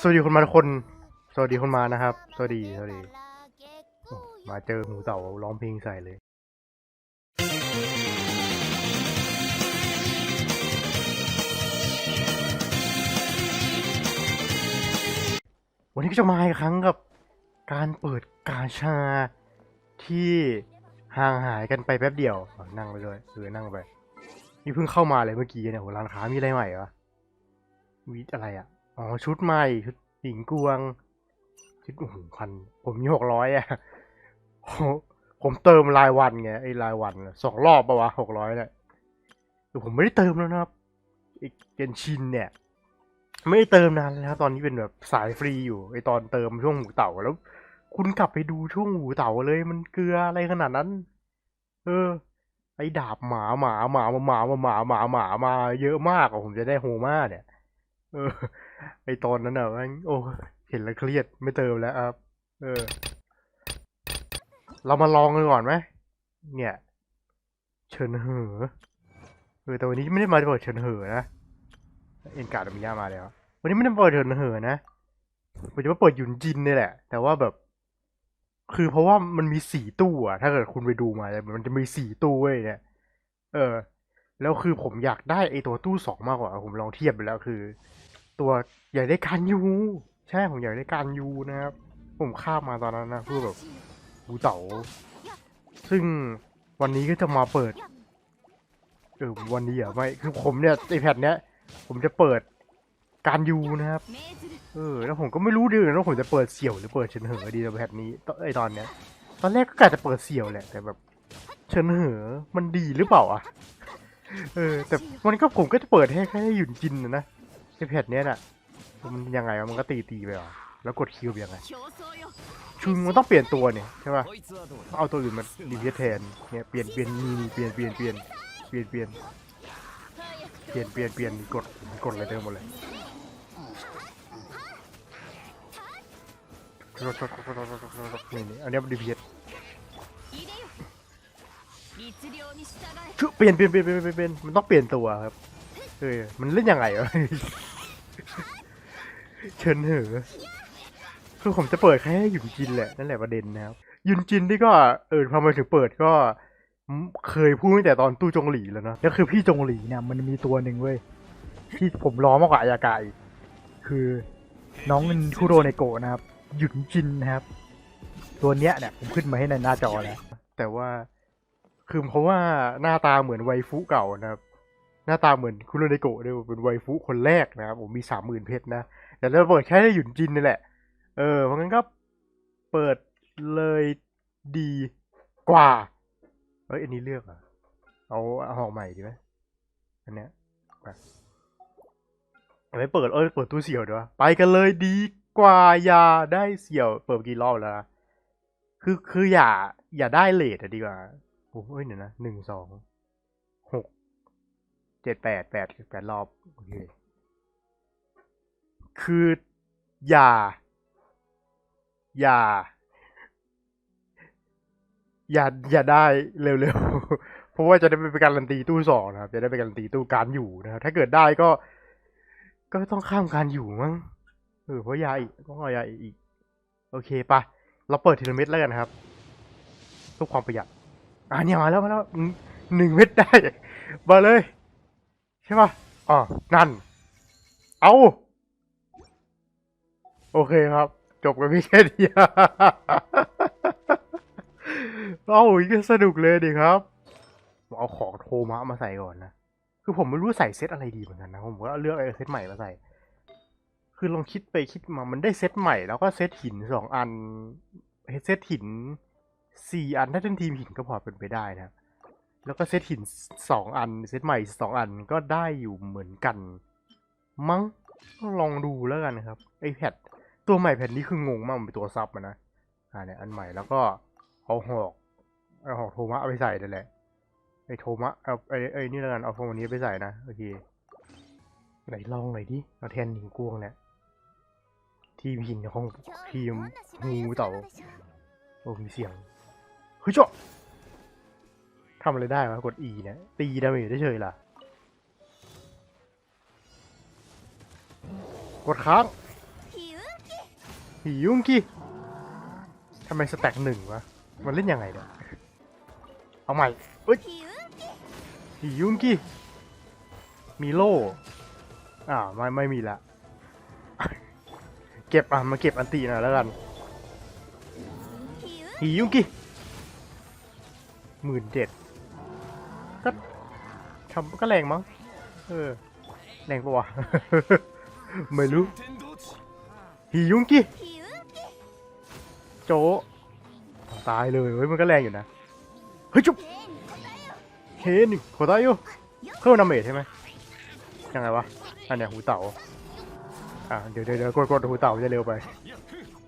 สวัสดีคนมาทุกคน สวัสดีคนมานะครับ สวัสดี สวัสดี มาเจอหมูเต่าร้องเพลงใส่เลย วันนี้ก็จะมาอีกครั้งกับการเปิดกาชาที่ห่างหายกันไปแป๊บเดียว นั่งไปเลยเออนั่งไป นี่เพิ่งเข้ามาเลยเมื่อกี้เนี่ยโหร้านค้ามีอะไรใหม่วะวิอะไรอะ อ๋อ ชุดใหม่ ชุดหญิงกวง ชุดโอ้โหพัน ผมมีหกร้อยอะ ผมเติมรายวันไงไอ้รายวันสองรอบปะวะหกร้อยเนี่ยแต่ผมไม่ได้เติมแล้วนะครับไอ้เกนชินเนี่ย ไม่ได้เติมนานแล้วตอนนี้เป็นแบบสายฟรีอยู่ไอตอนเติมช่วงหูเต่าแล้ว คุณกลับไปดูช่วงหูเต่าเลยมันเกลืออะไรขนาดนั้น เออ ไอดาบหมาหมาหมาหมาหมาหมาหมาหมามาเยอะมากอะผมจะได้โฮมาเนี่ย เออ ไอตอนนั้นอะแม่งโอ้เห็นแล้วเครียดไม่เติมแล้วครับ เออ เรามาลองกันก่อนไหมเนี่ย เชิญเหอเออแต่วันนี้ไม่ได้มาเปิดเชิญเหอนะเอ็นการ์ดมิยามาแล้ววันนี้ไม่ได้เปิดเถินเหอะนะผมจะมาเปิดหยุนจินนี่แหละ แต่ว่าแบบ คือเพราะว่ามันมีสี่ตู้อะถ้าเกิดคุณไปดูมามันจะมีสี่ตู้เว้ยเนี่ย เออ แล้วคือผมอยากได้ไอตัวตู้สองมากกว่า ผมลองเทียบไปแล้วคือ ตัวอยากได้การยูใช่ผมอยากได้การยูนะครับ ผมข้ามมาตอนนั้นนะเพื่อแบบบูเต๋าซึ่งวันนี้ก็จะมาเปิดเออวันนี้อะไม่คือผมเนี่ยไอแพดเนี้ย ผมจะเปิดการยูนะครับ เออ แล้วผมก็ไม่รู้ด้วยว่าผมจะเปิดเสี่ยวหรือเปิดเฉินเหอดีในแพทนี้ตอนไอตอนเนี้ย ตอนแรกก็กะจะเปิดเสี่ยวแหละแต่แบบเฉินเหอมันดีหรือเปล่าอะเออ แต่มันก็ผมก็จะเปิดให้แค่หยุนจินนะนะ ไอแพทเนี้ยน่ะมันยังไงวะมันก็ตีตีๆไปเหรอแล้วกดคิวไปยังไงคือมันต้องเปลี่ยนตัวเนี่ยใช่ป่ะเอาตัวอื่นมาดีเพทแทนเนี่ยเปลี่ยนเปลี่ยนนี่นี่เปลี่ยนเปลี่ยนเปลี่ยนเปลี่ยนเปลี่ยนเปลี่ยนเปลี่ยนเปลี่ยนกดกดอะไรเดิมหมดเลยนี่นี่อันนี้มันดีพีเอสเปลี่ยนเปลี่ยนเปลี่ยนเปลี่ยนเปลี่ยนเปลี่ยนมันต้องเปลี่ยนตัวครับ เออ มันเล่นยังไงวะเชิญเหอะคือผมจะเปิดแค่หยุนจินแหละ นั่นแหละประเด็นนะครับหยุนจินนี่ก็เออพอมาถึงเปิดก็ เคยพูดตั้งแต่ตอนตู้จงหลีแล้วนะก็คือพี่จงหลีเนี่ยมันมีตัวหนึ่งเว้ยที่ผมล้อมากกว่าอายากาอีกคือน้องคุโรเนโกะนะครับ หยุนจินนะครับ ตัวเนี้ยเนี่ยผมขึ้นมาให้ในหน้าจอแล้วแต่ว่าคือเพราะว่าหน้าตาเหมือนไวฟุเก่านะครับ หน้าตาเหมือนคุโรเนโกะด้วยเป็นไวฟุคนแรกนะครับผมมีสามหมื่นเพชรนะ แต่เราเปิดแค่ได้หยุนจินนี่แหละ เออ เพราะงั้นก็เปิดเลยดีกว่า เอ้ย อันนี้เลือกอะ เอาเอาหอกใหม่ดีไหมอันเนี้ยไปเอาไปเปิด เออเปิดตู้เสี่ยวดีวะไปกันเลยดีกว่า อย่าได้เสี่ยว เปิดกี่รอบแล้วนะคือ คืออย่า อย่าได้เลทอะดีกว่า โอ้ยเดี๋ยวนะหนึ่งสองหก เจ็ดแปดแปดแปดรอบโอเคคืออย่า อย่า อย่าอย่าได้เร็วๆ เพราะว่าจะได้ไปการันตีตู้สองนะครับ จะได้ไปการันตีตู้การอยู่นะครับ ถ้าเกิดได้ก็ ก็ต้องข้ามการอยู่มั้งเออเพราะยาอีกต้องเอายาอีก โอเคปะเราเปิดทีละเม็ดแล้วกันครับเพื่อความประหยัดอ่าเนี่ยมาแล้วมาแล้วหนึ่งเม็ดได้ มาเลย ใช่ปะอ๋อนั่น เอาโอเคครับ จบกันพี่แค่นี้เอาอีกสนุกเลยดิครับ เอาของโทมะมาใส่ก่อนนะ คือผมไม่รู้ใส่เซตอะไรดีเหมือนกันนะ ผมก็เลือกไอ้เซตใหม่มาใส่ คือลองคิดไปคิดมา มันได้เซตใหม่แล้วก็เซตหินสองอัน เซตหินสี่อันถ้าเป็นทีมหินก็พอเป็นไปได้นะครับ แล้วก็เซตหินสองอัน เซตใหม่สองอันก็ได้อยู่เหมือนกัน มั้งก็ลองดูแล้วกันครับไอแพดตัวใหม่แผ่นนี้คืองงมากมันเป็นตัวซับนะอ่าเนี่ยอันใหม่แล้วก็เอาหอกเอาหอกโทมะเอาไปใส่นั่นแหละไอโทมะเอาไอไอนี่แล้วกันเอาโฟมนี้ไปใส่นะโอเคไหนลองหน่อยดิเอาแทนหนิงกวงเนี่ยทีมหินของทีมงูเต่าโอ้มีเสียงเฮ้ยเจ้า ทำอะไรได้วะกด E เนี่ย ตีดาเมจได้เฉยล่ะ กดค้างหิยุงกี้ทำไมสแต็กหนึ่งวะ มันเล่นยังไงเนี่ย เอาใหม่เอ้ยหิยุงกี้มีโล่อ่าวไม่ไม่มีละ เก็บอะมาเก็บอันตีหน่อยแล้วกันหิยุงกี้หมื่นเจ็ด ก็ทำก็แรงมั้ง เออ แรงปะวะ ไม่รู้หิยุงกี้โจะตายเลยเฮ้ยมันก็แรงอยู่นะ เฮ้ยจุ๊บเฮ้นี่โคตรอยู่เพิ่มดาเมจใช่ไหมยังไงวะ อันเนี้ยหูเต่า อะเดี๋ยวเดี๋ยวเดี๋ยวกดกดหูเต่าจะเร็วไป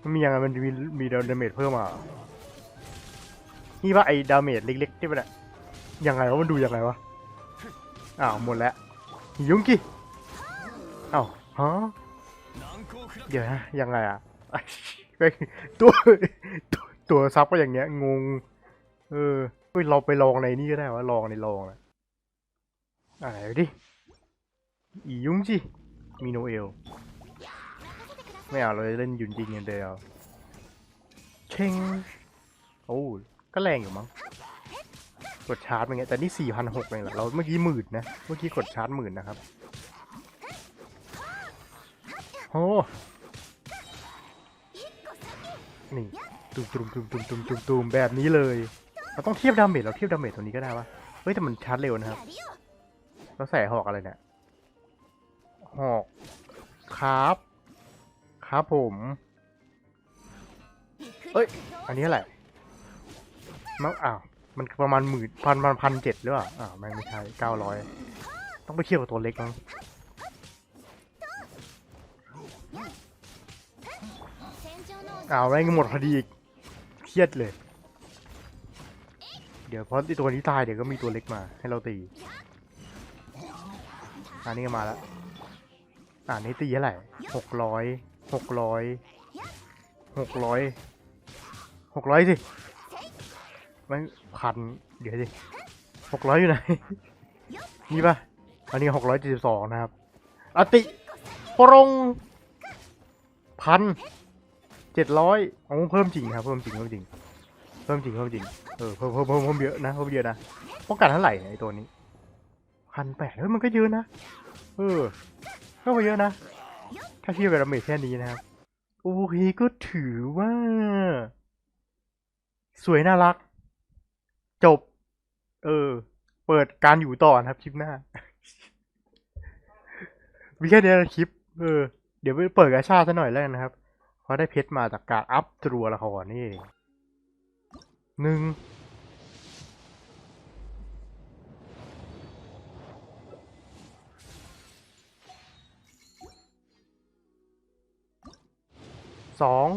มันมียังไงมันมีมีดาเมจเพิ่มมาเหรอนี่ว่าไอ้ดาเมจเล็กๆที่มันอะ ยังไงวะมันดูยังไงวะ อ้าวหมดแล้วยุงกี้อ้าวฮะเดี๋ยวนะยังไงอะตัวตัวตัวซับก็อย่างเงี้ยงง เออเฮ้ยเราไปลองในนี่ก็ได้วะลองในลองนะอะไรดิอียุงจิมีโนเอลไม่เอาเลยเล่นยุนจริงอย่างเดียวเชงโอ้ก็แรงอยู่มั้ง กดชาร์จเป็นไงแต่นี่สี่พันหกเองเหรอเราเมื่อกี้หมื่นนะ เมื่อกี้กดชาร์จหมื่นนะครับโอ้นี่ตุมตุมตุมตุมตุมตุมตุมแบบนี้เลย เราต้องเทียบดาเมจเราเทียบดาเมจตัวนี้ก็ได้วะเฮ้ยแต่มันชาร์จเร็วนะครับเราใส่หอกอะไรเนี่ยหอกครับครับผมเอ้ย อันนี้อะไรมังอ้าว มันประมาณหมื่นพันพันพันเจ็ดหรือเปล่าอ้าวแม่ไม่ใช่เก้าร้อยต้องไปเทียบกับตัวเล็กมั้งอ้าวแม่งหมดพอดีอีกเครียดเลย เดี๋ยวพอตัวนี้ตายเดี๋ยวก็มีตัวเล็กมา ให้เราตีอันนี้ก็มาแล้วอ่านี้ตีเท่าไหร่หกร้อยหกร้อยหกร้อยหกร้อยสิ ไม่พันเดี๋ยวสิหกร้อยอยู่ไหน นี่ปะอันนี้หกร้อยเจ็ดสิบสองนะครับ อติปรงพันเจ็ดร้อยโอ้เพิ่มจริงครับ เพิ่มจริง เพิ่มจริง เพิ่มจริง เพิ่มจริง เออ เพิ่มเพิ่มเพิ่มเพิ่มเยอะนะ เพิ่มเยอะนะป้องกันเท่าไหร่ไอตัวนี้พันแปดเฮ้ยมันก็เยอะนะ เออเข้าไปเยอะนะ ถ้าเทียบกับดาเมจแค่นี้นะครับ โอเคก็ถือว่า สวยน่ารัก จบ เออ เปิดการอยู่ต่อนะครับคลิปหน้า มีแค่นี้นะคลิป เออ เดี๋ยวไปเปิดกระชาซะหน่อยแล้วกันนะครับ เพราะได้เพชรมาจากการอัพตัวละครนี่เองหนึ่งสอง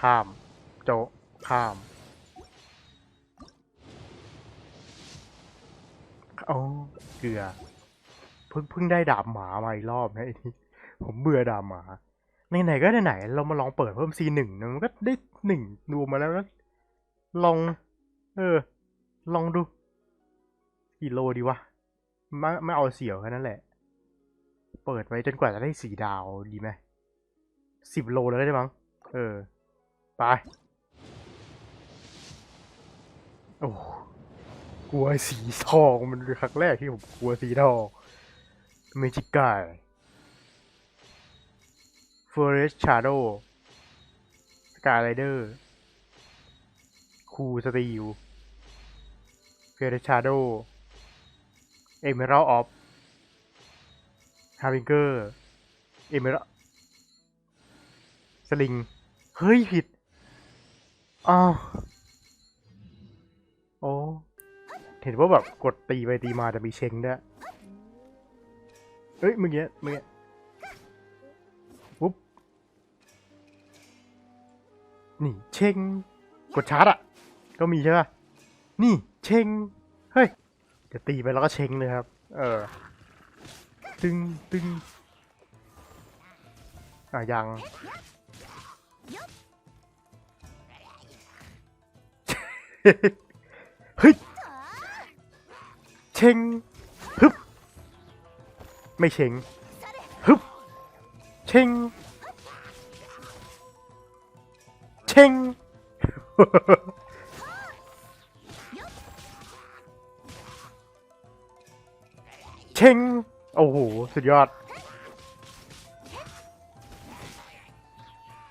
ข้าม โจะข้าม โอ้เกลือเพิ่งเพิ่งได้ดาบหมามาอีกรอบนะไอ้นี่ผมเบื่อดาบหมาไหนๆก็ไหนๆเรามาลองเปิดเพิ่มซีหนึ่งนะมันก็ได้หนึ่งดูมาแล้วก็ลอง เออ ลองดูกี่โลดีวะไม่ไม่เอาเสี่ยวแค่นั้นแหละ เปิดไว้จนกว่าจะได้สีดาวดีไหมสิบโลแล้วได้มั้งเออ ไป โอ้ กลัวสีทองมันเป็นครั้งแรกที่ผมกลัวสีทองเมจิกายฟอร์เรสชาร์โดสกายไรเดอร์คูสตีลเฟอร์เรชาร์โดเอเมอรัลออฟฮาร์บิงเกอร์เอเมอรัลสลิง เฮ้ย ผิด อ้าว เห็นว่าแบบกดตีไปตีมาจะมีเชงด้วยเอ้ยเมื่อกี้เมื่อกี้ปุ๊บ นี่เชงกดชาร์จอะ ก็มีใช่ป่ะ นี่เชงเฮ้ยจะตีไปแล้วก็เชงเลยครับ เออ ตึงตึงอะยังเฮ้ย ชงฮึบไม่เชงฮึบเชงเชงเชงโอ้โห สุดยอด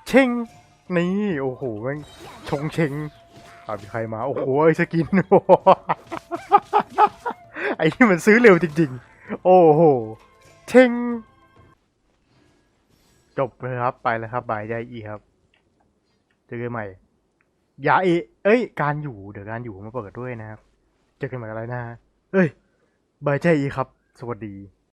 เชงนี่ โอ้โหแม่งชงเชงอามีใครมา โอ้โหไอ้สกินไอ้นี่มันซื้อเร็วจริงๆ โอ้โห เชงจบเลยครับไปแล้วครับบายใจอีครับ เจอกันใหม่อย่าเอเอ้ย การอยู่ เดี๋ยวการอยู่มาเปิดด้วยนะครับ เจอกันใหม่อะไรนะ เอ้ยบายใจอีครับ สวัสดี